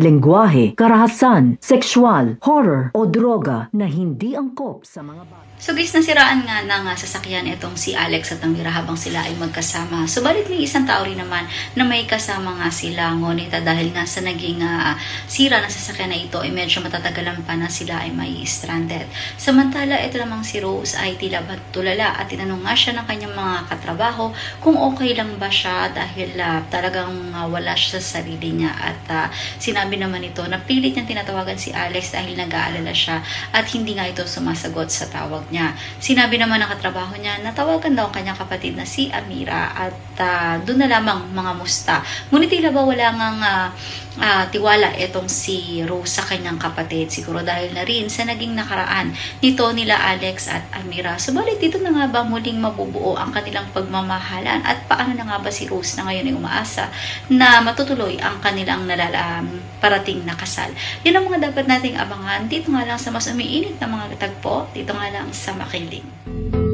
lengguwahe, karahasan, sexual, horror o droga na hindi angkop sa mga bata. So guys, nasiraan nga ng ah, sasakyan itong si Alex at Amira habang sila ay magkasama. Subalit may isang tao rin naman na may kasama nga sila. Ngunit ah, dahil nga sa naging ah, sira ng sasakyan na ito ay medyo matatagalan pa na sila ay may stranded. Samantala, ito namang si Rose ay tila ba tulala at tinanong nga siya ng kanyang mga katrabaho kung okay lang ba siya dahil ah, talagang ah, wala siya sa sarili niya. At ah, sinabi naman ito na pilit niyang tinatawagan si Alex dahil nag-aalala siya at hindi nga ito sumasagot sa tawag niya. Sinabi naman ng katrabaho niya na tawagan daw ang kanyang kapatid na si Amira at ah, doon na lamang mga musta. Ngunit tila ba wala ngang ah, ah, tiwala itong si Rose sa kanyang kapatid. Siguro dahil na rin sa naging nakaraan nito nila Alex at Amira. Subalit dito na nga ba muling mabubuo ang kanilang pagmamahalan at paano na nga ba si Rose na ngayon ay umaasa na matutuloy ang kanilang nalalam parating na kasal. Yan ang mga dapat nating abangan dito nga lang sa mas umiinit na mga tagpo, dito nga lang sa Makiling.